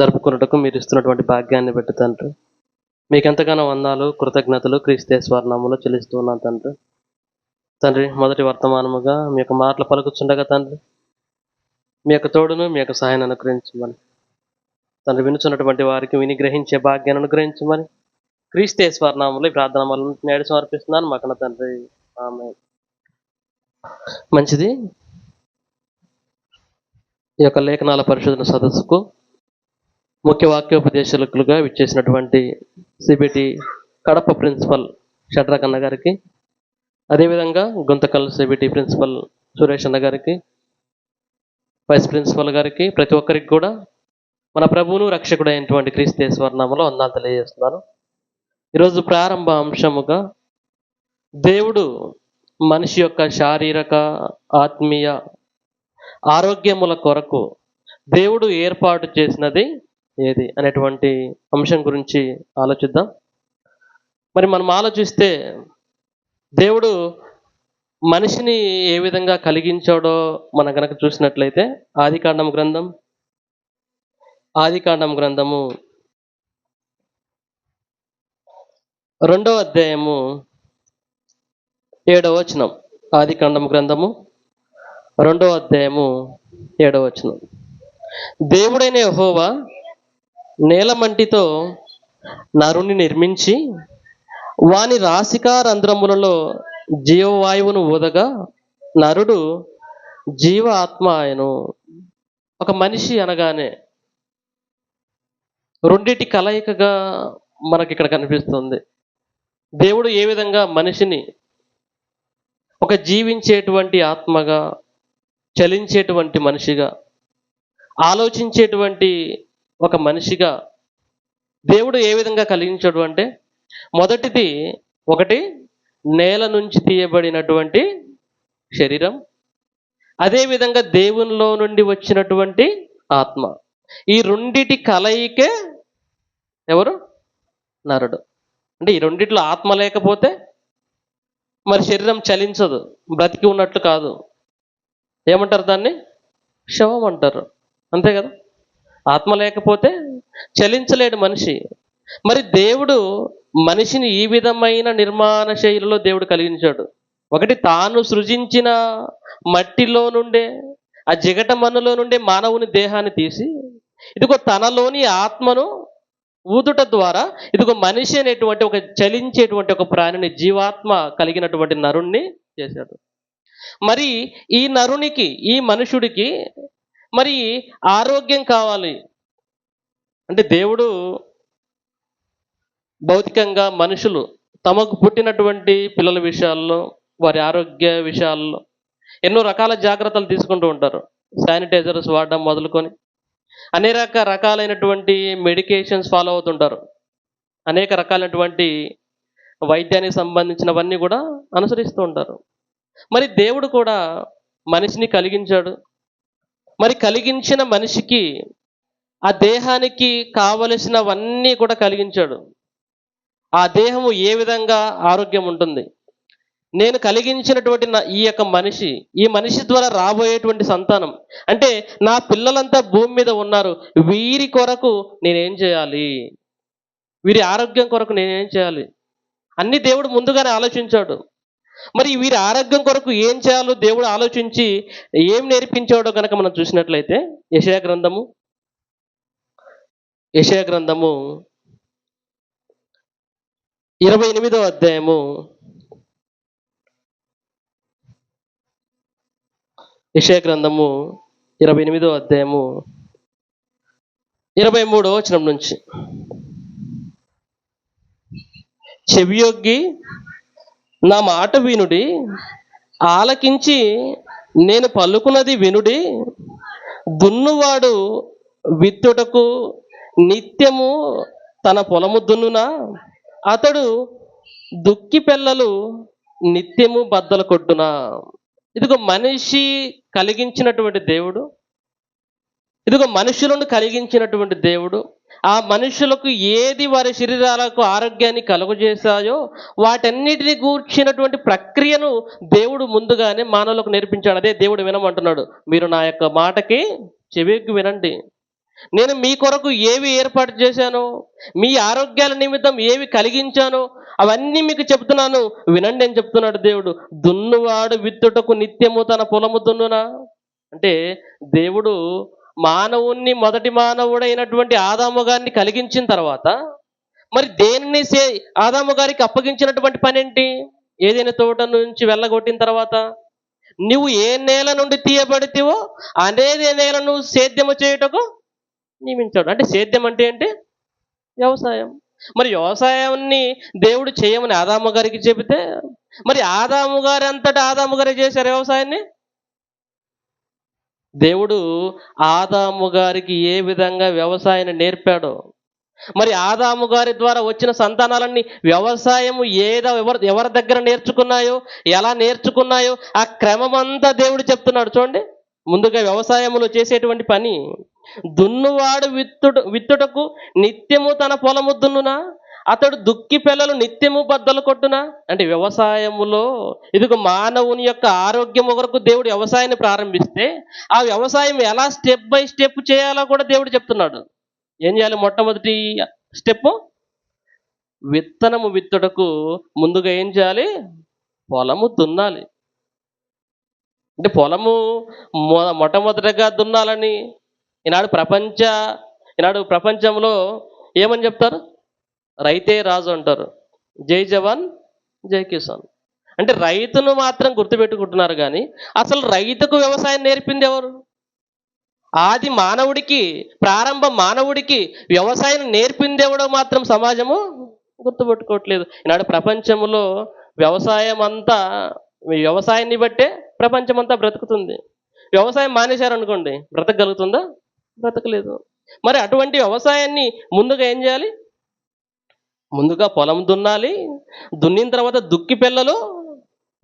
జరుపుకున్నటకు మీరు ఇస్తున్నటువంటి భాగ్యాన్ని బట్టి తండ్రి. మీకు ఎంతగానో వందాలు కృతజ్ఞతలు క్రీస్తేశ్వర నామంలో చెల్లిస్తూ ఉన్నాను తండ్రి. తండ్రి మొదటి వర్తమానముగా మీ యొక్క మాటలు పలుకుచుండగా తండ్రి మీ యొక్క తోడును మీ యొక్క సహాయాన్ని అనుగ్రహించమని. తండ్రి వినుచున్నటువంటి వారికి విని గ్రహించే భాగ్యాన్ని అనుగ్రహించమని. క్రీస్తేశ్వర నామంలో ఈ ప్రార్థన వల్ల నేడు సమర్పిస్తున్నాను మాకన్న తండ్రి. ఆమె మంచిది. ఈ యొక్క లేఖనాల పరిశోధన సదస్సుకు ముఖ్య వాక్యోపదేశకులుగా విచ్చేసినటువంటి సిబిటి కడప ప్రిన్సిపల్ షడ్రక్ అన్న గారికి అదేవిధంగా గుంతకల్ సిబిటి ప్రిన్సిపల్ సురేష్ అన్న గారికి వైస్ ప్రిన్సిపల్ గారికి ప్రతి ఒక్కరికి కూడా మన ప్రభువును రక్షకుడు అయినటువంటి క్రీస్తేశ్వర నామలో వందాలు తెలియజేస్తున్నాను. ఈరోజు ప్రారంభ అంశముగా దేవుడు మనిషి యొక్క శారీరక ఆత్మీయ ఆరోగ్యముల కొరకు దేవుడు ఏర్పాటు చేసినది ఏది అనేటువంటి అంశం గురించి ఆలోచిద్దాం. మరి మనం ఆలోచిస్తే దేవుడు మనిషిని ఏ విధంగా కలిగించాడో మనం కనుక చూసినట్లయితే ఆదికాండం గ్రంథం ఆదికాండం గ్రంథము రెండవ అధ్యాయము ఏడవ వచనం. ఆదికాండం గ్రంథము రెండవ అధ్యాయము ఏడవ వచనం. దేవుడైన హోవా నేలమంటితో నరుని నిర్మించి వాని రాసికా రంధ్రములలో జీవవాయువును ఊదగా నరుడు జీవ ఆత్మ ఆయను. ఒక మనిషి అనగానే రెండిటి కలయికగా మనకి ఇక్కడ కనిపిస్తుంది. దేవుడు ఏ విధంగా మనిషిని ఒక జీవించేటువంటి ఆత్మగా చలించేటువంటి మనిషిగా ఆలోచించేటువంటి ఒక మనిషిగా దేవుడు ఏ విధంగా కలిగించాడు అంటే మొదటిది ఒకటి నేల నుంచి తీయబడినటువంటి శరీరం అదేవిధంగా దేవునిలో నుండి వచ్చినటువంటి ఆత్మ. ఈ రెండిటి కలయికే ఎవరు? నరుడు. అంటే ఈ రెండిట్లో ఆత్మ లేకపోతే మరి శరీరం చలించదు బ్రతికి ఉన్నట్లు కాదు. ఏమంటారు దాన్ని? శవం అంటారు. అంతే కదా? ఆత్మ లేకపోతే చలించలేడు మనిషి. మరి దేవుడు మనిషిని ఈ విధమైన నిర్మాణ శైలిలో దేవుడు కలిగించాడు. ఒకటి తాను సృజించిన మట్టిలో నుండే ఆ జిగట మన్నులో నుండే మానవుని దేహాన్ని తీసి ఇదిగో తనలోని ఆత్మను ఊదుట ద్వారా ఇదిగో మనిషి అనేటువంటి ఒక చలించేటువంటి ఒక ప్రాణిని జీవాత్మ కలిగినటువంటి నరుణ్ణి చేశాడు. మరి ఈ నరునికి ఈ మనుషుడికి మరి ఆరోగ్యం కావాలి. అంటే దేవుడు భౌతికంగా మనుషులు తమకు పుట్టినటువంటి పిల్లల విషయాల్లో వారి ఆరోగ్య విషయాల్లో ఎన్నో రకాల జాగ్రత్తలు తీసుకుంటూ ఉంటారు. శానిటైజర్స్ వాడడం మొదలుకొని అనేక రకాలైనటువంటి మెడికేషన్స్ ఫాలో అవుతుంటారు. అనేక రకాలైనటువంటి వైద్యానికి సంబంధించినవన్నీ కూడా అనుసరిస్తూ ఉంటారు. మరి దేవుడు కూడా మనిషిని కలిగించాడు. మరి కలిగించిన మనిషికి ఆ దేహానికి కావలసినవన్నీ కూడా కలిగించాడు. ఆ దేహము ఏ విధంగా ఆరోగ్యం ఉంటుంది? నేను కలిగించినటువంటి నా ఈ యొక్క మనిషి ఈ మనిషి ద్వారా రాబోయేటువంటి సంతానం. అంటే నా పిల్లలంతా భూమి మీద ఉన్నారు. వీరి కొరకు నేనేం చేయాలి? వీరి ఆరోగ్యం కొరకు నేనేం చేయాలి? అన్ని దేవుడు ముందుగానే ఆలోచించాడు. మరి వీరి ఆరోగ్యం కొరకు ఏం చేయాలో దేవుడు ఆలోచించి ఏం నేర్పించాడో కనుక మనం చూసినట్లయితే యశయా గ్రంథము. యశయా గ్రంథము ఇరవై ఎనిమిదో అధ్యాయము. యశయ గ్రంథము ఇరవై ఎనిమిదో అధ్యాయము ఇరవై మూడో వచనం నుంచి. చెవియొగ్గి నా మాట వినుడి? ఆలకించి నేను పలుకున్నది వినుడి? దున్నువాడు విత్తుటకు నిత్యము తన పొలము దున్నునా? అతడు దుక్కి పిల్లలు నిత్యము బద్దలు కొట్టునా? ఇదిగో మనిషి కలిగించినటువంటి దేవుడు. ఇదిగో మనుషులను కలిగించినటువంటి దేవుడు. ఆ మనుషులకు ఏది వారి శరీరాలకు ఆరోగ్యాన్ని కలుగజేశాయో వాటన్నిటిని కూర్చినటువంటి ప్రక్రియను దేవుడు ముందుగానే మానవులకు నేర్పించాడు. అదే దేవుడు వినమంటున్నాడు. మీరు నా యొక్క మాటకి చెవికి వినండి. నేను మీ కొరకు ఏవి ఏర్పాటు చేశాను మీ ఆరోగ్యాల నిమిత్తం ఏవి కలిగించాను అవన్నీ మీకు చెప్తున్నాను. వినండి అని చెప్తున్నాడు దేవుడు. దున్నువాడు విత్తుటకు నిత్యము తన పొలము దున్నునా? అంటే దేవుడు మానవుణ్ణి మొదటి మానవుడైనటువంటి ఆదాము గారిని కలిగించిన తర్వాత మరి దేనిని సే ఆదాము గారికి అప్పగించినటువంటి పని ఏంటి ఏదైనా తోట నుంచి వెళ్ళగొట్టిన తర్వాత నువ్వు ఏ నేల నుండి తీయబడితేవో అదే నేలను సేద్యము చేయుటకు నియమించాడు. అంటే సేద్యం అంటే ఏంటి? వ్యవసాయం. మరి వ్యవసాయాన్ని దేవుడు చేయమని ఆదాము గారికి చెబితే మరి ఆదాము గారు అంతటా ఆదాము గారే చేశారు వ్యవసాయాన్ని? దేవుడు ఆదాము గారికి ఏ విధంగా వ్యవసాయాన్ని నేర్పాడో మరి ఆదాము గారి ద్వారా వచ్చిన సంతానాలన్నీ వ్యవసాయము ఏదో ఎవరు ఎవరి దగ్గర నేర్చుకున్నాయో ఎలా నేర్చుకున్నాయో ఆ క్రమమంతా దేవుడు చెప్తున్నాడు చూడండి. ముందుగా వ్యవసాయంలో చేసేటువంటి పని దున్నువాడు విత్తుడు విత్తుటకు నిత్యము తన పొలము దున్నునా? అతడు దుక్కి పిల్లలు నిత్యము బద్దలు కొట్టునా? అంటే వ్యవసాయములో ఇదిగో మానవుని యొక్క ఆరోగ్యం కొరకు దేవుడు వ్యవసాయాన్ని ప్రారంభిస్తే ఆ వ్యవసాయం ఎలా స్టెప్ బై స్టెప్ చేయాలో కూడా దేవుడు చెప్తున్నాడు. ఏం చేయాలి మొట్టమొదటి స్టెప్? విత్తనము విత్తుటకు ముందుగా ఏం చేయాలి? పొలము దున్నాలి. అంటే పొలము మొ- మొట్టమొదటిగా దున్నాలని ఈనాడు ప్రపంచ ఈనాడు ప్రపంచంలో ఏమని చెప్తారు? రైతే రాజు అంటారు. జై జవాన్ జై కిసాన్. అంటే రైతును మాత్రం గుర్తుపెట్టుకుంటున్నారు కానీ అసలు రైతుకు వ్యవసాయం నేర్పింది ఎవరు? ఆది మానవుడికి ప్రారంభ మానవుడికి వ్యవసాయం నేర్పింది ఎవడో మాత్రం సమాజము గుర్తుపెట్టుకోవట్లేదు. ఈనాడు ప్రపంచంలో వ్యవసాయం అంతా వ్యవసాయాన్ని బట్టే ప్రపంచం అంతా బ్రతుకుతుంది. వ్యవసాయం మానేశారనుకోండి బ్రతకగలుగుతుందా? బ్రతకలేదు. మరి అటువంటి వ్యవసాయాన్ని ముందుగా ఏం చేయాలి? ముందుగా పొలం దున్నాలి. దున్నిన తర్వాత దుక్కి పిల్లలు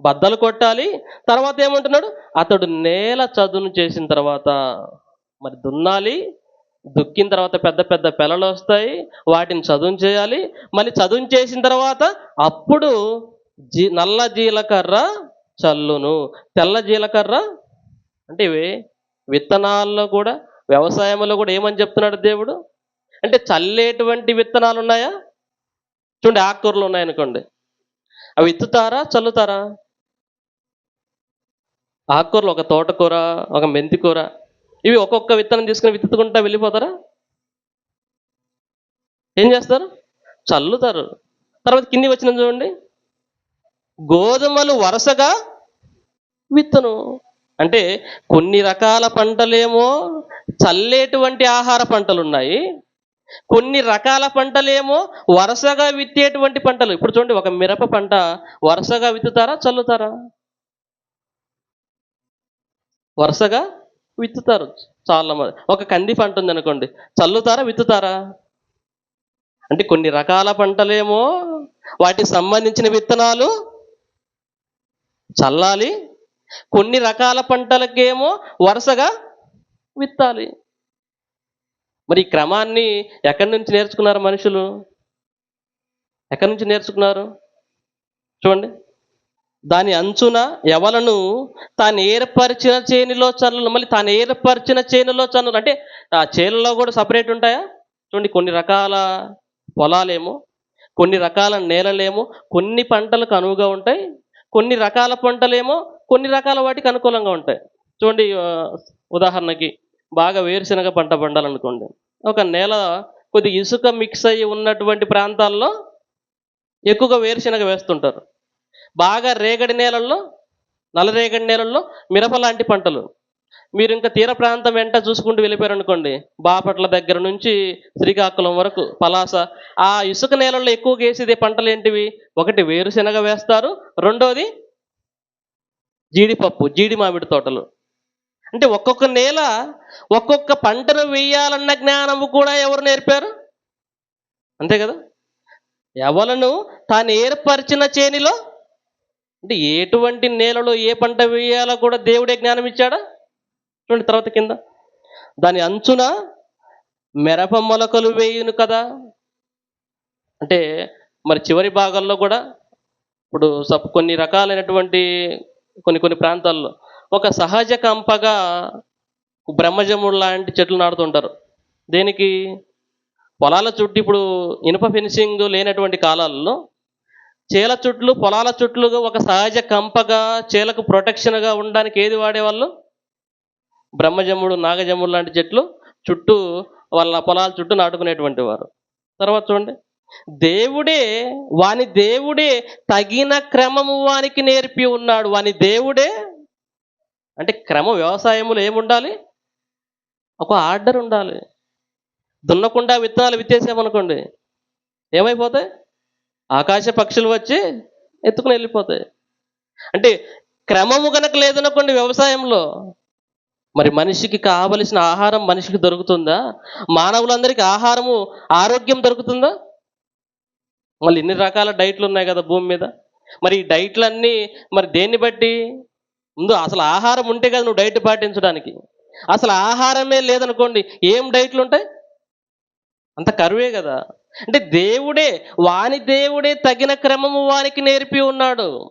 బద్దలు కొట్టాలి. తర్వాత ఏమంటున్నాడు? అతడు నేల చదును చేసిన తర్వాత మరి దున్నాలి. దుక్కిన తర్వాత పెద్ద పెద్ద పిల్లలు వస్తాయి. వాటిని చదును చేయాలి. మళ్ళీ చదును చేసిన తర్వాత అప్పుడు జీ నల్ల జీలకర్ర చల్లును. తెల్ల జీలకర్ర అంటే ఇవి విత్తనాల్లో కూడా వ్యవసాయంలో కూడా ఏమని చెప్తున్నాడు దేవుడు? అంటే చల్లేటువంటి విత్తనాలు ఉన్నాయా చూడండి ఆకుకూరలు ఉన్నాయనుకోండి. అవి విత్తుతారా చల్లుతారా? ఆకుకూరలు ఒక తోటకూర ఒక మెంతికూర ఇవి ఒక్కొక్క విత్తనం తీసుకుని విత్తుకుంటా వెళ్ళిపోతారా? ఏం చేస్తారు? చల్లుతారు. తర్వాత కింది వచ్చిన చూడండి. గోధుమలు వరుసగా విత్తను. అంటే కొన్ని రకాల పంటలేమో చల్లేటువంటి ఆహార పంటలు ఉన్నాయి కొన్ని రకాల పంటలేమో వరుసగా విత్తేటువంటి పంటలు. ఇప్పుడు చూడండి ఒక మిరప పంట వరుసగా విత్తుతారా చల్లుతారా? వరుసగా విత్తుతారు చాలా మంది. ఒక కంది పంట ఉంది అనుకోండి చల్లుతారా విత్తుతారా? అంటే కొన్ని రకాల పంటలేమో వాటికి సంబంధించిన విత్తనాలు చల్లాలి. కొన్ని రకాల పంటలకేమో వరుసగా విత్తాలి. మరి ఈ క్రమాన్ని ఎక్కడి నుంచి నేర్చుకున్నారు మనుషులు? ఎక్కడి నుంచి నేర్చుకున్నారు? చూడండి. దాని అంచున ఎవలను తాను ఏర్పరిచిన చేనులో చనులు మళ్ళీ తాను ఏర్పరిచిన చేనులో చనులు అంటే ఆ చేనులో కూడా సపరేట్ ఉంటాయా? చూడండి కొన్ని రకాల పొలాలేమో కొన్ని రకాల నేలలేమో కొన్ని పంటలకు అనువుగా ఉంటాయి కొన్ని రకాల పంటలేమో కొన్ని రకాల వాటికి అనుకూలంగా ఉంటాయి. చూడండి ఉదాహరణకి బాగా వేరుశనగ పంట పండాలనుకోండి. ఒక నేల కొద్ది ఇసుక మిక్స్ అయ్యి ఉన్నటువంటి ప్రాంతాల్లో ఎక్కువగా వేరుశనగ వేస్తుంటారు. బాగా రేగడి నేలల్లో నల్లరేగడి నేలల్లో మిరప లాంటి పంటలు. మీరు ఇంకా తీర ప్రాంతం వెంట చూసుకుంటూ వెళ్ళిపోయారనుకోండి బాపట్ల దగ్గర నుంచి శ్రీకాకుళం వరకు పలాస. ఆ ఇసుక నేలల్లో ఎక్కువగా వేసేది పంటలు ఏంటివి? ఒకటి వేరుశనగ వేస్తారు రెండోది జీడిపప్పు జీడి మామిడి తోటలు. అంటే ఒక్కొక్క నేల ఒక్కొక్క పంటను వేయాలన్న జ్ఞానము కూడా ఎవరు నేర్పారు? అంతే కదా? ఎవలను తాను ఏర్పరిచిన చేనిలో? అంటే ఎటువంటి నేలలో ఏ పంట వేయాలో కూడా దేవుడే జ్ఞానం ఇచ్చాడా? చూడండి తర్వాత కింద. దాని అంచున మిరప మొలకలు వేయును కదా? అంటే మరి చివరి భాగాల్లో కూడా ఇప్పుడు సప్ కొన్ని రకాలైనటువంటి కొన్ని కొన్ని ప్రాంతాల్లో ఒక సహజ కంపగా బ్రహ్మజముడు లాంటి చెట్లు నాడుతుంటారు దేనికి పొలాల చుట్టూ ఇప్పుడు ఇనుప ఫెన్సింగ్ లేనటువంటి కాలాల్లో చేల చుట్లు పొలాల చుట్లుగా ఒక సహజ కంపగా చేలకు ప్రొటెక్షన్గా ఉండడానికి ఏది వాడేవాళ్ళు? బ్రహ్మజముడు నాగజముడు లాంటి చెట్లు చుట్టూ వాళ్ళ పొలాల చుట్టూ నాటుకునేటువంటి వారు. తర్వాత చూడండి. దేవుడే వాని దేవుడే తగిన క్రమము వానికి నేర్పి ఉన్నాడు. వాని దేవుడే అంటే క్రమ వ్యవసాయంలో ఏముండాలి? ఒక ఆర్డర్ ఉండాలి. దున్నకుండా విత్తనాలు విత్తేసామనుకోండి ఏమైపోతాయి? ఆకాశ పక్షులు వచ్చి ఎత్తుకుని వెళ్ళిపోతాయి. అంటే క్రమము కనుక లేదనుకోండి వ్యవసాయంలో మరి మనిషికి కావలసిన ఆహారం మనిషికి దొరుకుతుందా? మానవులందరికీ ఆహారము ఆరోగ్యం దొరుకుతుందా? మళ్ళీ ఇన్ని రకాల డైట్లు ఉన్నాయి కదా భూమి మీద. మరి ఈ డైట్లన్నీ మరి దేన్ని బట్టి? ముందు అసలు ఆహారం ఉంటే కదా నువ్వు డైట్ పాటించడానికి. అసలు ఆహారమే లేదనుకోండి ఏం డైట్లు ఉంటాయి? అంత కరువే కదా. అంటే దేవుడే వాని దేవుడే తగిన క్రమము వానికి నేర్పి ఉన్నాడు.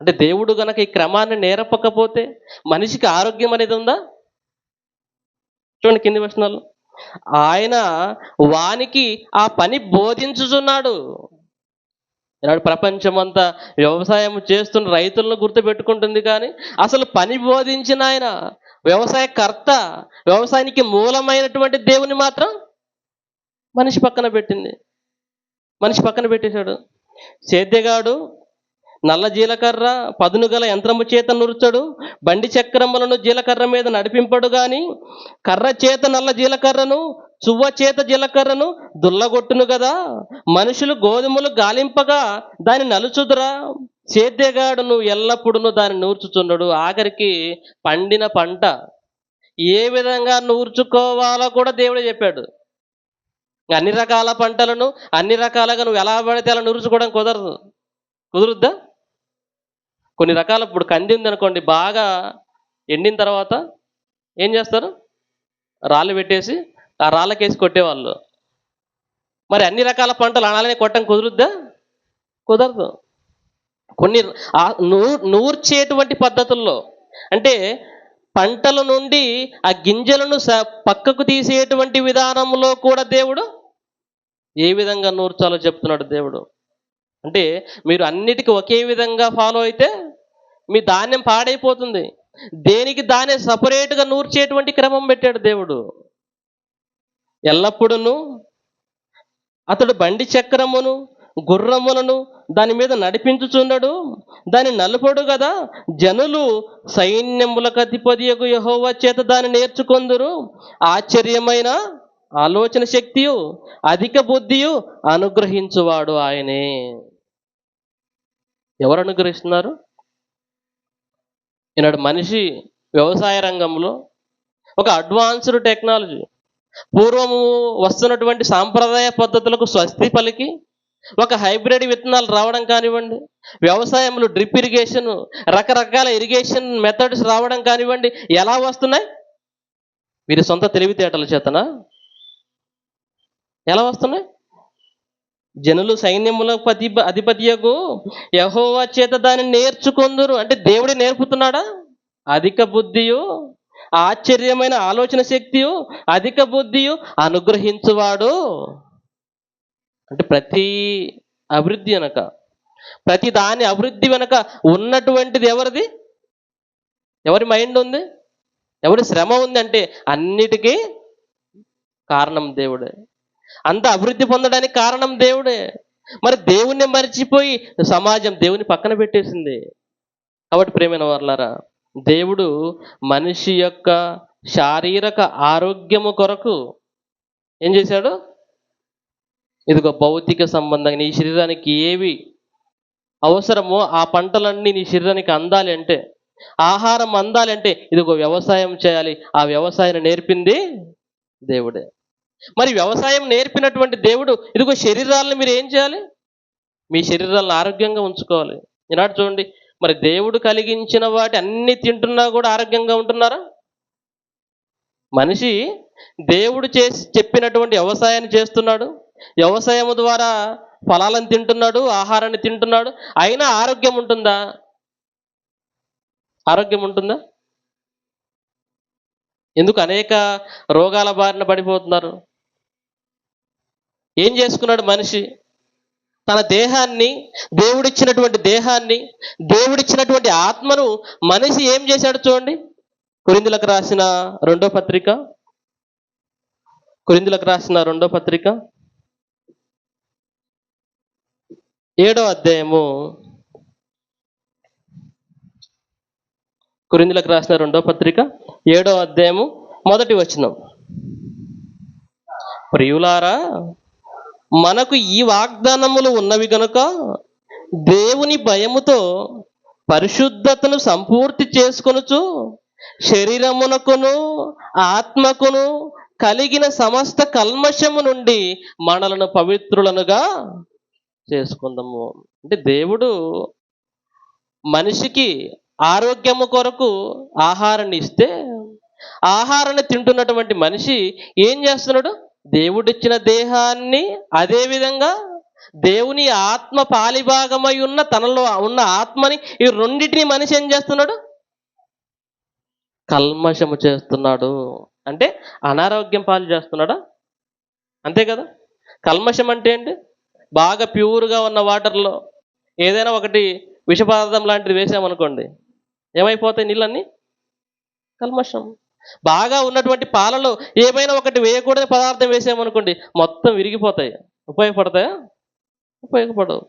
అంటే దేవుడు గనక ఈ క్రమాన్ని నేర్పకపోతే మనిషికి ఆరోగ్యం అనేది ఉందా? చూడండి కింది వచనాలు. ఆయన వానికి ఆ పని బోధించుచున్నాడు. ఈనాడు ప్రపంచం అంతా వ్యవసాయం చేస్తున్న రైతులను గుర్తుపెట్టుకుంటుంది కానీ అసలు పని బోధించిన ఆయన వ్యవసాయకర్త వ్యవసాయానికి మూలమైనటువంటి దేవుని మాత్రం మనిషి పక్కన పెట్టింది. మనిషి పక్కన పెట్టేశాడు. సేద్యగాడు నల్ల జీలకర్ర పదును గల యంత్రము చేత నురుచడు బండి చక్రములను జీలకర్ర మీద నడిపింపడు గాని కర్ర చేత నల్ల జీలకర్రను చువ్వ చేత జీలకర్రను దుల్లగొట్టును కదా మనుషులు గోధుమలు గాలింపగా దాన్ని నలుచుదురా. సేద్యగాడును ఎల్లప్పుడూ దాన్ని నూర్చుచున్నాడు ఆఖరికి పండిన పంట. ఏ విధంగా నూర్చుకోవాలో కూడా దేవుడే చెప్పాడు. అన్ని రకాల పంటలను అన్ని రకాలుగా నువ్వు ఎలా పడితే అలా నూర్చుకోవడం కుదరదు. కుదురుద్దా? కొన్ని రకాల ఇప్పుడు కంది ఉందనుకోండి బాగా ఎండిన తర్వాత ఏం చేస్తారు? రాళ్ళు పెట్టేసి ఆ రాళ్ళకేసి కొట్టేవాళ్ళు. మరి అన్ని రకాల పంటలు అనాలనే కొట్టడం కుదురుద్దా? కుదరదు. కొన్ని నూ నూర్చేటువంటి పద్ధతుల్లో అంటే పంటల నుండి ఆ గింజలను స- పక్కకు తీసేటువంటి విధానంలో కూడా దేవుడు ఏ విధంగా నూర్చాలో చెప్తున్నాడు దేవుడు? అంటే మీరు అన్నిటికీ ఒకే విధంగా ఫాలో అయితే మీ ధాన్యం పాడైపోతుంది. దేనికి దాన్ని సపరేట్గా నూర్చేటువంటి క్రమం పెట్టాడు దేవుడు. ఎల్లప్పుడూ అతడు బండి చక్రమును గుర్రములను దాని మీద నడిపించుచున్నాడు. దాని నలుపడు కదా జనులు సైన్యములకు అధిపతియకు యహోవా చేత దాన్ని నేర్చుకొందురు. ఆశ్చర్యమైన ఆలోచన శక్తియు అధిక బుద్ధియు అనుగ్రహించువాడు ఆయనే. ఎవరు అనుగ్రహిస్తున్నారు? ఈనాడు మనిషి వ్యవసాయ రంగంలో ఒక అడ్వాన్స్డ్ టెక్నాలజీ. పూర్వము వస్తున్నటువంటి సాంప్రదాయ పద్ధతులకు స్వస్తి పలికి ఒక హైబ్రిడ్ విత్తనాలు రావడం కానివ్వండి వ్యవసాయంలో డ్రిప్ ఇరిగేషన్ రకరకాల ఇరిగేషన్ మెథడ్స్ రావడం కానివ్వండి ఎలా వస్తున్నాయి? వీరి సొంత తెలివితేటల చేతన ఎలా వస్తున్నాయి? జనులు సైన్యముల పతి అధిపతియకు యహోవా చేత దాన్ని నేర్చుకుందరు. అంటే దేవుడే నేర్పుతున్నాడా? అధిక బుద్ధియు ఆశ్చర్యమైన ఆలోచన శక్తియు అధిక బుద్ధియు అనుగ్రహించువాడు. అంటే ప్రతి అభివృద్ధి వెనక ప్రతి దాని అభివృద్ధి వెనక ఉన్నటువంటిది ఎవరిది? ఎవరి మైండ్ ఉంది? ఎవరి శ్రమ ఉంది అంటే అన్నిటికీ కారణం దేవుడే. అంత అభివృద్ధి పొందడానికి కారణం దేవుడే. మరి దేవుణ్ణి మర్చిపోయి సమాజం దేవుని పక్కన పెట్టేసింది. కాబట్టి ప్రేమైన వర్లారా దేవుడు మనిషి యొక్క శారీరక ఆరోగ్యము కొరకు ఏం చేశాడు? ఇదిగో భౌతిక సంబంధంగా నీ శరీరానికి ఏవి అవసరమో ఆ పంటలన్నీ నీ శరీరానికి అందాలి అంటే ఆహారం అందాలి అంటే ఇదిగో వ్యవసాయం చేయాలి. ఆ వ్యవసాయాన్ని నేర్పింది దేవుడే. మరి వ్యవసాయం నేర్పినటువంటి దేవుడు ఇదిగో శరీరాలను మీరు ఏం చేయాలి? మీ శరీరాలను ఆరోగ్యంగా ఉంచుకోవాలి. ఈనాడు చూడండి మరి దేవుడు కలిగించిన వాటి అన్ని తింటున్నా కూడా ఆరోగ్యంగా ఉంటున్నారా? మనిషి దేవుడు చేసి చెప్పినటువంటి వ్యవసాయాన్ని చేస్తున్నాడు. వ్యవసాయం ద్వారా ఫలాలను తింటున్నాడు ఆహారాన్ని తింటున్నాడు. అయినా ఆరోగ్యం ఉంటుందా? ఆరోగ్యం ఉంటుందా? ఎందుకు అనేక రోగాల బారిన పడిపోతున్నారు? ఏం చేసుకున్నాడు మనిషి? తన దేహాన్ని దేవుడిచ్చినటువంటి దేహాన్ని దేవుడిచ్చినటువంటి ఆత్మను మనిషి ఏం చేశాడు చూడండి? కురిందులకు రాసిన రెండో పత్రిక. కురిందులకు రాసిన రెండో పత్రిక. ఏడో అధ్యాయము. కురిందులకు రాసిన రెండో పత్రిక. ఏడో అధ్యాయము మొదటి వచనం. ప్రియులారా మనకు ఈ వాగ్దానములు ఉన్నవి గనుక దేవుని భయముతో పరిశుద్ధతను సంపూర్తి చేసుకొనుచు శరీరమునకును ఆత్మకును కలిగిన సమస్త కల్మషము నుండి మనలను పవిత్రులనుగా చేసుకుందాము. అంటే దేవుడు మనిషికి ఆరోగ్యము కొరకు ఆహారాన్ని ఇస్తే ఆహారాన్ని తింటున్నటువంటి మనిషి ఏం చేస్తున్నాడు? దేవుడిచ్చిన దేహాన్ని అదే విధంగా దేవుని ఆత్మ పాలిభాగమై ఉన్న తనలో ఉన్న ఆత్మని ఈ రెండింటిని మనిషి ఏం చేస్తున్నాడు? కల్మషము చేస్తున్నాడు. అంటే అనారోగ్యం పాలు చేస్తున్నాడా? అంతే కదా? కల్మషం అంటే ఏంటి? బాగా ప్యూర్గా ఉన్న వాటర్లో ఏదైనా ఒకటి విషపదార్థం లాంటిది వేసామనుకోండి ఏమైపోతాయి నీళ్ళన్నీ? కల్మషం. బాగా ఉన్నటువంటి పాలలో ఏమైనా ఒకటి వేయకూడని పదార్థం వేసామనుకోండి మొత్తం విరిగిపోతాయి. ఉపయోగపడతాయా? ఉపయోగపడవు.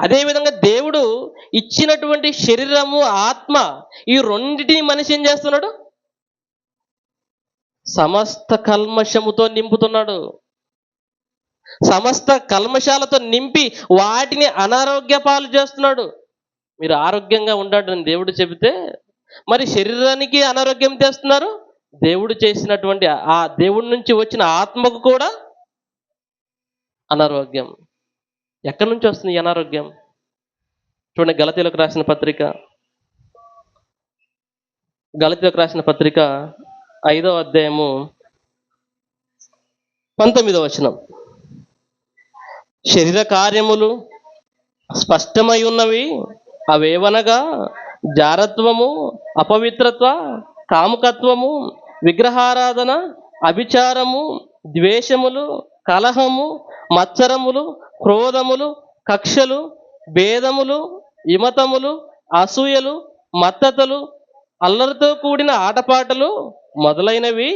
అదేవిధంగా దేవుడు ఇచ్చినటువంటి శరీరము ఆత్మ ఈ రెండింటిని మనిషి ఏం చేస్తున్నాడు? సమస్త కల్మషముతో నింపుతున్నాడు. సమస్త కల్మషాలతో నింపి వాటిని అనారోగ్య పాలు చేస్తున్నాడు. మీరు ఆరోగ్యంగా ఉండండి దేవుడు చెబితే మరి శరీరానికి అనారోగ్యం తెస్తున్నారు దేవుడు చేసినటువంటి ఆ దేవుడి నుంచి వచ్చిన ఆత్మకు కూడా అనారోగ్యం. ఎక్కడి నుంచి వస్తుంది అనారోగ్యం? చూడండి గలతీలకు రాసిన పత్రిక. గలతీలకు రాసిన పత్రిక ఐదో అధ్యాయము పంతొమ్మిదో వచనం. శరీర కార్యములు స్పష్టమై ఉన్నవి అవేవనగా జారత్వము అపవిత్రత్వ కాముకత్వము విగ్రహారాధన అభిచారము ద్వేషములు కలహము మత్సరములు క్రోధములు కక్షలు భేదములు ఇమతములు అసూయలు మత్తతలు అల్లరితో కూడిన ఆటపాటలు మొదలైనవి.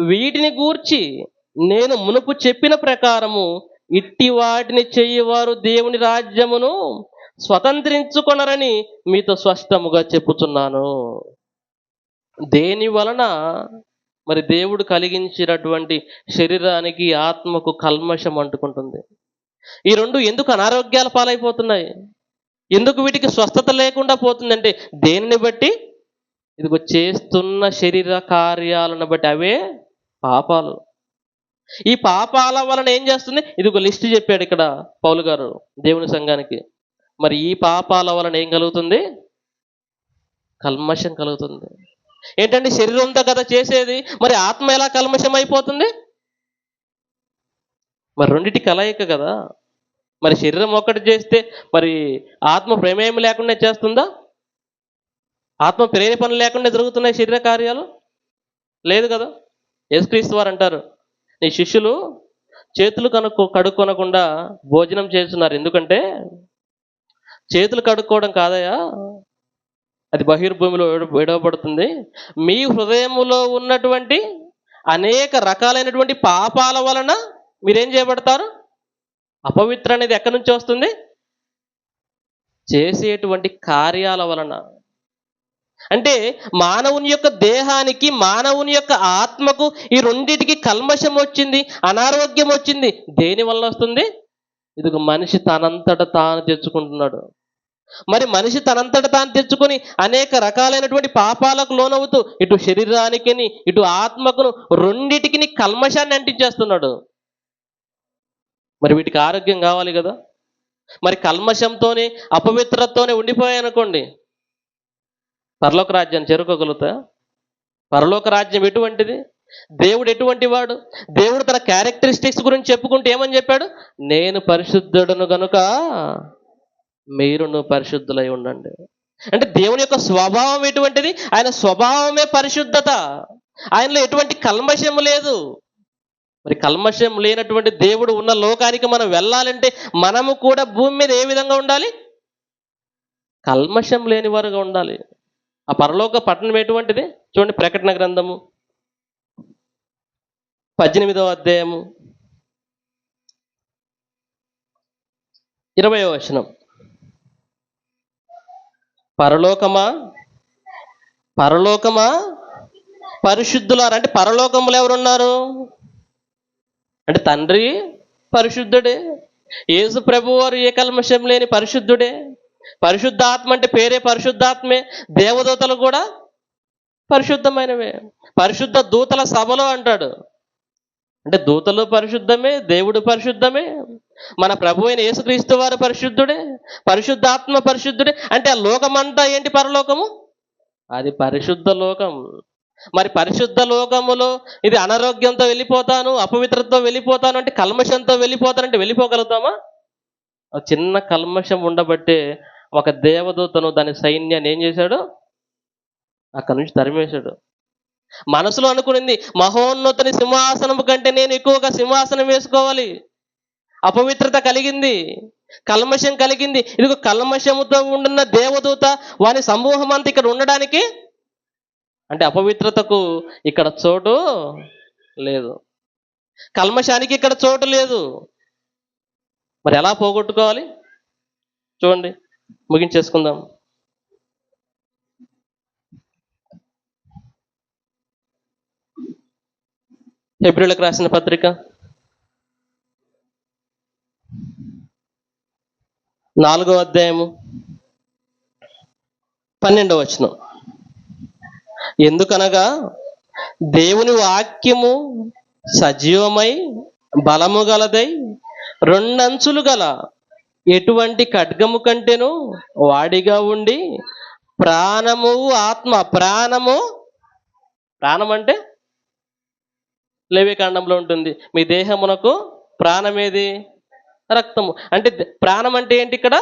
వీటిని గూర్చి నేను మునుపు చెప్పిన ప్రకారము ఇట్టి వాటిని చెయ్యవారు దేవుని రాజ్యమును స్వతంత్రించుకొనరని మీతో స్పష్టముగా చెప్పుచున్నాను. దేని వలన? మరి దేవుడు కలిగించినటువంటి శరీరానికి ఆత్మకు కల్మషం అంటుకుంటుంది. ఈ రెండు ఎందుకు అనారోగ్యాల పాలైపోతున్నాయి? ఎందుకు వీటికి స్వస్థత లేకుండా పోతుందంటే దేనిని బట్టి? ఇదిగో చేస్తున్న శరీర కార్యాలను బట్టి అవే పాపాలు. ఈ పాపాల వలన ఏం చేస్తుంది? ఇది ఒక లిస్ట్ చెప్పాడు ఇక్కడ పౌలు గారు దేవుని సంఘానికి. మరి ఈ పాపాల వలన ఏం కలుగుతుంది? కల్మషం కలుగుతుంది. ఏంటంటే శరీరంతో కదా చేసేది? మరి ఆత్మ ఎలా కల్మషం అయిపోతుంది? మరి రెండిటి కలయిక కదా. మరి శరీరం ఒక్కటి చేస్తే మరి ఆత్మ ప్రమేయం లేకుండా చేస్తుందా? ఆత్మ ప్రేరేపణ లేకుండా జరుగుతున్నాయి శరీర కార్యాలు? లేదు కదా. యేసుక్రీస్తు వారు అంటారు నీ శిష్యులు చేతులు కనుక్కో కడుక్కొనకుండా భోజనం చేస్తున్నారు. ఎందుకంటే చేతులు కడుక్కోవడం కాదయా అది బహిర్భూమిలో విడవబడుతుంది. మీ హృదయములో ఉన్నటువంటి అనేక రకాలైనటువంటి పాపాల వలన మీరేం చేయబడతారు? అపవిత్ర అనేది ఎక్కడి నుంచి వస్తుంది? చేసేటువంటి కార్యాల వలన. అంటే మానవుని యొక్క దేహానికి మానవుని యొక్క ఆత్మకు ఈ రెండిటికి కల్మషం వచ్చింది అనారోగ్యం వచ్చింది. దేని వల్ల వస్తుంది? ఇదిగో మనిషి తనంతట తాను తెచ్చుకుంటున్నాడు. మరి మనిషి తనంతట తాను తెచ్చుకొని అనేక రకాలైనటువంటి పాపాలకు లోనవుతూ ఇటు శరీరానికి ఇటు ఆత్మకును రెండిటికి కల్మషాన్ని అంటించేస్తున్నాడు. మరి వీటికి ఆరోగ్యం కావాలి కదా? మరి కల్మషంతోనే అపవిత్రతతోనే ఉండిపోయాయనుకోండి. పరలోక రాజ్యాన్ని చేరుకోగలుగుతా? పరలోక రాజ్యం ఎటువంటిది? దేవుడు ఎటువంటి వాడు దేవుడు తన క్యారెక్టరిస్టిక్స్ గురించి చెప్పుకుంటూ ఏమని చెప్పాడు? నేను పరిశుద్ధుడను గనుక మీరును పరిశుద్ధులై ఉండండి. అంటే దేవుని యొక్క స్వభావం ఎటువంటిది? ఆయన స్వభావమే పరిశుద్ధత. ఆయనలో ఎటువంటి కల్మషం లేదు. మరి కల్మషం లేనటువంటి దేవుడు ఉన్న లోకానికి మనం వెళ్ళాలంటే మనము కూడా భూమి మీద ఏ విధంగా ఉండాలి? కల్మషం లేని వారుగా ఉండాలి. ఆ పరలోక పట్టణం ఎటువంటిది? చూడండి ప్రకటన గ్రంథము. పద్దెనిమిదవ అధ్యాయము. ఇరవయో వచనం. పరలోకమా? పరలోకమా? పరిశుద్ధులారు అంటే పరలోకములు ఎవరున్నారు? అంటే తండ్రి పరిశుద్ధుడే యేసు ప్రభు వారు ఏ కల్మషం లేని పరిశుద్ధుడే పరిశుద్ధాత్మ అంటే పేరే పరిశుద్ధాత్మే దేవదూతలు కూడా పరిశుద్ధమైనవే. పరిశుద్ధ దూతల సభలో అంటాడు. అంటే దూతలు పరిశుద్ధమే దేవుడు పరిశుద్ధమే. మన ప్రభు అయిన యేసుక్రీస్తు వారు పరిశుద్ధుడే పరిశుద్ధాత్మ పరిశుద్ధుడే. అంటే ఆ లోకమంతా ఏంటి పరలోకము? అది పరిశుద్ధ లోకం. మరి పరిశుద్ధ లోకములో ఇది అనారోగ్యంతో వెళ్ళిపోతాను అపవిత్రతతో వెళ్ళిపోతాను అంటే కల్మషంతో వెళ్ళిపోతానంటే వెళ్ళిపోగలుగుతామా? చిన్న కల్మషం ఉండబట్టే ఒక దేవదూతను దాని సైన్యాన్ని ఏం చేశాడు? అక్కడి నుంచి తరిమేశాడు. మనసులో అనుకునింది మహోన్నతుని సింహాసనం కంటే నేను ఎక్కువగా సింహాసనం వేసుకోవాలి. అపవిత్రత కలిగింది. కల్మషం కలిగింది. ఇదిగో కల్మషముతో ఉండున్న దేవదూత వాని సమూహం అంతా ఇక్కడ ఉండడానికి అంటే అపవిత్రతకు ఇక్కడ చోటు లేదు. కల్మషానికి ఇక్కడ చోటు లేదు. మరి ఎలా పోగొట్టుకోవాలి? చూడండి. ముగించేసుకుందాం. ఫిబ్రిలకు రాసిన పత్రిక నాలుగో అధ్యాయము. పన్నెండవ వచనం. ఎందుకనగా దేవుని వాక్యము సజీవమై బలము గలదై రెండంచులు గల ఎటువంటి ఖడ్గము కంటేను వాడిగా ఉండి ప్రాణము ఆత్మ ప్రాణము ప్రాణం అంటే లేవికాండంలో ఉంటుంది. మీ దేహమునకు ప్రాణమేది రక్తము. అంటే ప్రాణం అంటే ఏంటి ఇక్కడ?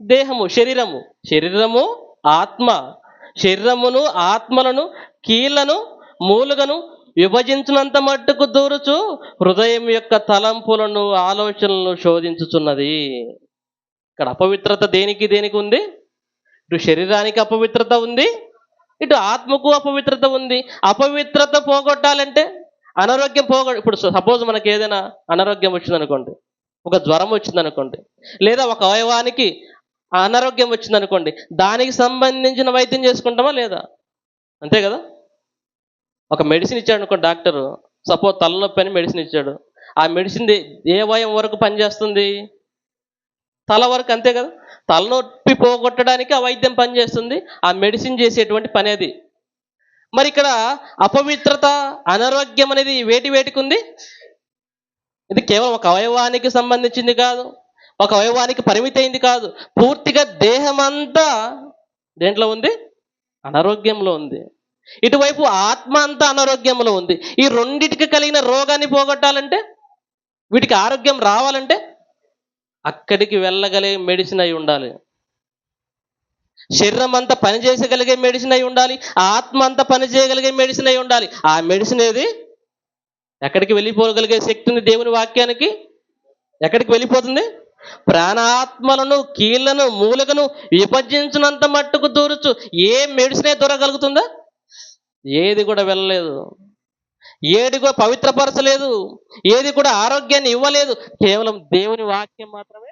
దేహము శరీరము. శరీరము ఆత్మ. శరీరమును ఆత్మలను కీళ్ళను మూలుగను విభజించినంత మట్టుకు దూరుచు హృదయం యొక్క తలంపులను ఆలోచనలను శోధించుచున్నది. ఇక్కడ అపవిత్రత దేనికి దేనికి ఉంది? ఇటు శరీరానికి అపవిత్రత ఉంది ఇటు ఆత్మకు అపవిత్రత ఉంది. అపవిత్రత పోగొట్టాలంటే అనారోగ్యం పోగొ ఇప్పుడు సపోజ్ మనకి ఏదైనా అనారోగ్యం వచ్చిందనుకోండి. ఒక జ్వరం వచ్చిందనుకోండి లేదా ఒక అవయవానికి అనారోగ్యం వచ్చిందనుకోండి దానికి సంబంధించిన వైద్యం చేసుకుంటామా లేదా? అంతే కదా? ఒక మెడిసిన్ ఇచ్చాడు అనుకో డాక్టరు సపోజ్ తలనొప్పి అని మెడిసిన్ ఇచ్చాడు ఆ మెడిసిన్ ఏ వయం వరకు పనిచేస్తుంది? తల వరకు అంతే కదా? తలనొప్పి పోగొట్టడానికి ఆ వైద్యం పనిచేస్తుంది ఆ మెడిసిన్ చేసేటువంటి పని అది. మరి ఇక్కడ అపవిత్రత అనారోగ్యం అనేది వేటి వేటికి ఉంది? ఇది కేవలం ఒక అవయవానికి సంబంధించింది కాదు. ఒక అవయవానికి పరిమితి అయింది కాదు. పూర్తిగా దేహమంతా దేంట్లో ఉంది? అనారోగ్యంలో ఉంది. ఇటువైపు ఆత్మ అంతా అనారోగ్యంలో ఉంది. ఈ రెండిటికి కలిగిన రోగాన్ని పోగొట్టాలంటే వీటికి ఆరోగ్యం రావాలంటే అక్కడికి వెళ్ళగలిగే మెడిసిన్ అయి ఉండాలి. శరీరం అంతా పనిచేసగలిగే మెడిసిన్ అయి ఉండాలి. ఆత్మ అంతా పని చేయగలిగే మెడిసిన్ అయి ఉండాలి. ఆ మెడిసిన్ ఏది? ఎక్కడికి వెళ్ళిపోగలిగే శక్తి ఉంది దేవుని వాక్యానికి? ఎక్కడికి వెళ్ళిపోతుంది? ప్రాణాత్మలను కీళ్ళను మూలకను విభజించినంత మట్టుకు దూరచ్చు. ఏ మెడిసినే దూరగలుగుతుందా ఏది కూడా వెళ్ళలేదు. ఏది కూడా పవిత్రపరచలేదు. ఏది కూడా ఆరోగ్యాన్ని ఇవ్వలేదు. కేవలం దేవుని వాక్యం మాత్రమే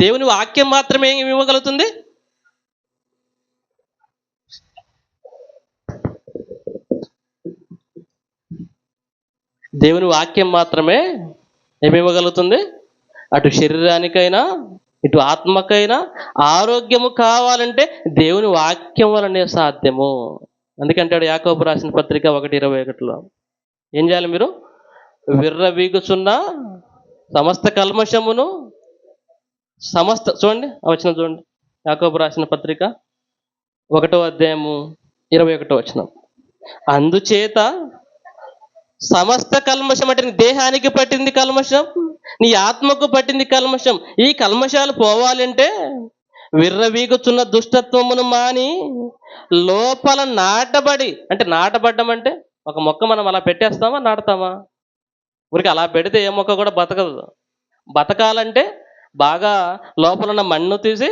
దేవుని వాక్యం మాత్రమే ఏమి ఇవ్వగలుగుతుంది? దేవుని వాక్యం మాత్రమే ఏమి ఇవ్వగలుగుతుంది అటు శరీరానికైనా ఇటు ఆత్మకైనా ఆరోగ్యము కావాలంటే దేవుని వాక్యం వలనే సాధ్యము. అందుకంటాడు యాకోబు రాసిన పత్రిక ఒకటి ఇరవై ఒకటిలో. ఏం చేయాలి మీరు? విర్ర వీగుచున్న సమస్త కల్మషమును సమస్త చూడండి ఆ వచనం చూడండి. యాకోబు రాసిన పత్రిక ఒకటో అధ్యాయము ఇరవై ఒకటో వచనం. అందుచేత సమస్త కల్మషం అంటే నీ దేహానికి పట్టింది కల్మషం నీ ఆత్మకు పట్టింది కల్మషం. ఈ కల్మషాలు పోవాలంటే విర్రవీగుచున్న దుష్టత్వమును మాని లోపల నాటబడి అంటే నాటబడ్డం అంటే ఒక మొక్క మనం అలా పెట్టేస్తామా నాటుతామా? ఊరికి అలా పెడితే ఏ మొక్క కూడా బతకదు. బతకాలంటే బాగా లోపల ఉన్న మన్ను తీసి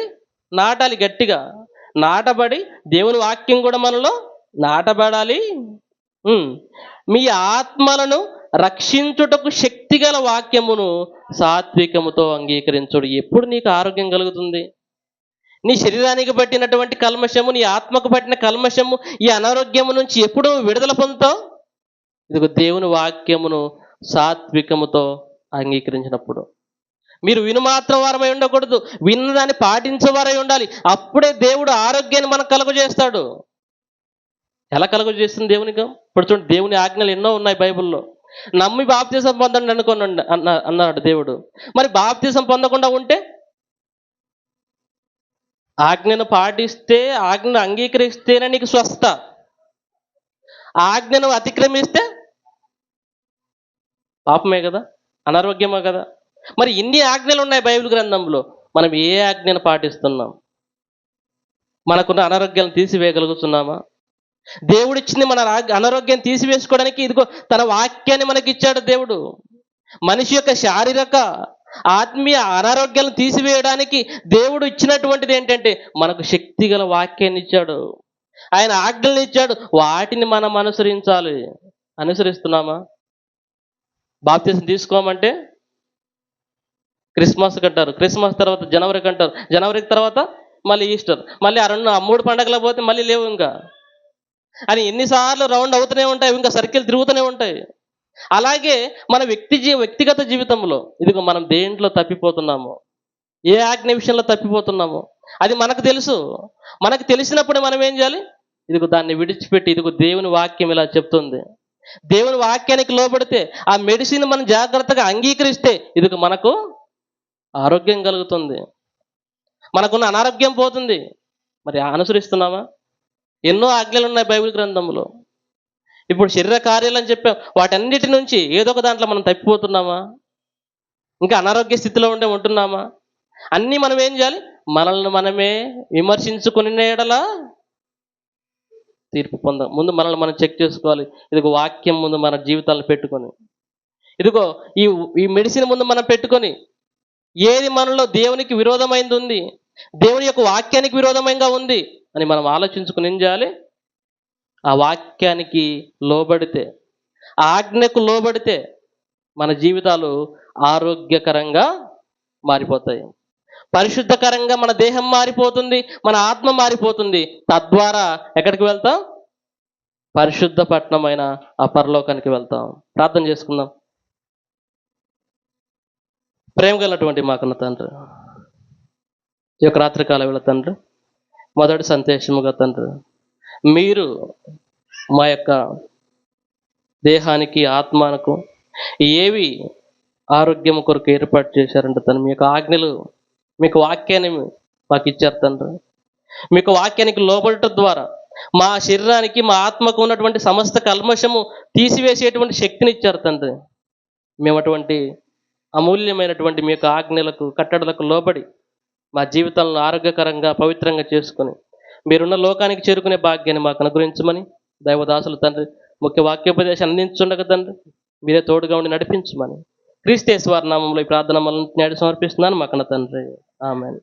నాటాలి గట్టిగా. నాటబడి దేవుని వాక్యం కూడా మనలో నాటబడాలి. మీ ఆత్మలను రక్షించుటకు శక్తిగల వాక్యమును సాత్వికముతో అంగీకరించుడు. ఎప్పుడు నీకు ఆరోగ్యం కలుగుతుంది? నీ శరీరానికి పట్టినటువంటి కల్మషము నీ ఆత్మకు పట్టిన కల్మషము ఈ అనారోగ్యము నుంచి ఎప్పుడు విడుదల పొందుతావు? ఇదిగో దేవుని వాక్యమును సాత్వికముతో అంగీకరించినప్పుడు. మీరు విను మాత్రం వారమై ఉండకూడదు. విన్నదాన్ని పాటించేవారై ఉండాలి. అప్పుడే దేవుడు ఆరోగ్యాన్ని మనకు కలుగజేస్తాడు. ఎలా కలుగజేస్తుంది దేవునికి ఇప్పుడు చూడండి దేవుని ఆజ్ఞలు ఎన్నో ఉన్నాయి బైబిల్లో. నమ్మి బాప్తీసం పొందండి అనుకోండి అన్న అన్నాడు దేవుడు. మరి బాప్తీసం పొందకుండా ఉంటే? ఆజ్ఞను పాటిస్తే ఆజ్ఞను అంగీకరిస్తేనే నీకు స్వస్థ. ఆజ్ఞను అతిక్రమిస్తే? పాపమే కదా? అనారోగ్యమే కదా? మరి ఇన్ని ఆజ్ఞలు ఉన్నాయి బైబిల్ గ్రంథంలో. మనం ఏ ఆజ్ఞను పాటిస్తున్నాం? మనకున్న అనారోగ్యాలను తీసివేయగలుగుతున్నామా? దేవుడిచ్చింది మన అనారోగ్యం తీసివేసుకోవడానికి ఇదిగో తన వాక్యాన్ని మనకి ఇచ్చాడు దేవుడు. మనిషి యొక్క శారీరక ఆత్మీయ అనారోగ్యాలను తీసివేయడానికి దేవుడు ఇచ్చినటువంటిది ఏంటంటే మనకు శక్తి గల వాక్యాన్ని ఇచ్చాడు. ఆయన ఆజ్ఞలను ఇచ్చాడు. వాటిని మనం అనుసరించాలి. అనుసరిస్తున్నామా? బాప్తీసం తీసుకోమంటే క్రిస్మస్ కంటారు. క్రిస్మస్ తర్వాత జనవరికి అంటారు జనవరికి తర్వాత మళ్ళీ ఈస్టర్. మళ్ళీ ఆ రెండు ఆ మూడు పండగలు పోతే మళ్ళీ లేవు ఇంకా. అని ఎన్నిసార్లు రౌండ్ అవుతూనే ఉంటాయి ఇంకా సర్కిల్ తిరుగుతూనే ఉంటాయి. అలాగే మన వ్యక్తి జీ వ్యక్తిగత జీవితంలో ఇదిగో మనం దేంట్లో తప్పిపోతున్నాము ఏ ఆజ్ఞ విషయంలో తప్పిపోతున్నాము అది మనకు తెలుసు. మనకు తెలిసినప్పుడు మనం ఏం చేయాలి? ఇదిగో దాన్ని విడిచిపెట్టి ఇదిగో దేవుని వాక్యం ఇలా చెప్తుంది. దేవుని వాక్యానికి లోబడితే ఆ మెడిసిన్ మనం జాగ్రత్తగా అంగీకరిస్తే ఇదిగో మనకు ఆరోగ్యం కలుగుతుంది. మనకున్న అనారోగ్యం పోతుంది. మరి అనుసరిస్తున్నామా ఎన్నో ఆజ్ఞలు ఉన్నాయి బైబిల్ గ్రంథంలో. ఇప్పుడు శరీర కార్యాలు అని చెప్పాం వాటన్నిటి నుంచి ఏదో ఒక దాంట్లో మనం తప్పిపోతున్నామా? ఇంకా అనారోగ్య స్థితిలో ఉండే ఉంటున్నామా? అన్నీ మనం ఏం చేయాలి? మనల్ని మనమే విమర్శించుకుని ఎడలా తీర్పు పొందాం ముందు మనల్ని మనం చెక్ చేసుకోవాలి. ఇదిగో వాక్యం ముందు మన జీవితాలను పెట్టుకొని. ఇదిగో ఈ ఈ మెడిసిన్ ముందు మనం పెట్టుకొని ఏది మనలో దేవునికి విరోధమైంది ఉంది దేవుని యొక్క వాక్యానికి విరోధమైనగా ఉంది అని మనం ఆలోచించుకుని ఏం చేయాలి? ఆ వాక్యానికి లోబడితే ఆ ఆజ్ఞకు లోబడితే మన జీవితాలు ఆరోగ్యకరంగా మారిపోతాయి. పరిశుద్ధకరంగా మన దేహం మారిపోతుంది మన ఆత్మ మారిపోతుంది. తద్వారా ఎక్కడికి వెళ్తాం? పరిశుద్ధ పట్టణమైన ఆ పరలోకానికి వెళ్తాం. ప్రార్థన చేసుకుందాం. ప్రేమ కలిగినటువంటి మాకున్న తండ్రి. ఈ యొక్క రాత్రికాల వేళ తండ్రి. మొదటి సందేశముగా తండ్రి. మీరు మా యొక్క దేహానికి ఆత్మకు ఏవి ఆరోగ్యం కొరకు ఏర్పాటు చేశారంటే తను మీ యొక్క ఆజ్ఞలు మీకు వాక్యాన్ని మాకు ఇచ్చారు తండ్రి. మీకు వాక్యానికి లోబడటం ద్వారా మా శరీరానికి మా ఆత్మకు ఉన్నటువంటి సమస్త కల్మషము తీసివేసేటువంటి శక్తిని ఇచ్చారు తండ్రి. మేము అటువంటి అమూల్యమైనటువంటి మీ యొక్క ఆజ్ఞలకు కట్టడలకు లోబడి మా జీవితాలను ఆరోగ్యకరంగా పవిత్రంగా చేసుకుని మీరున్న లోకానికి చేరుకునే భాగ్యాన్ని మాకు అనుగ్రహించమని దైవదాసులు తండ్రి ముఖ్య వాక్యోపదేశం అందించుండగా తండ్రి మీరే తోడుగా ఉండి నడిపించమని క్రీస్తేశ్వర నామంలో ఈ ప్రార్థన మనల్ని నేడు సమర్పిస్తున్నాను మాకన్న తండ్రి. ఆమెను.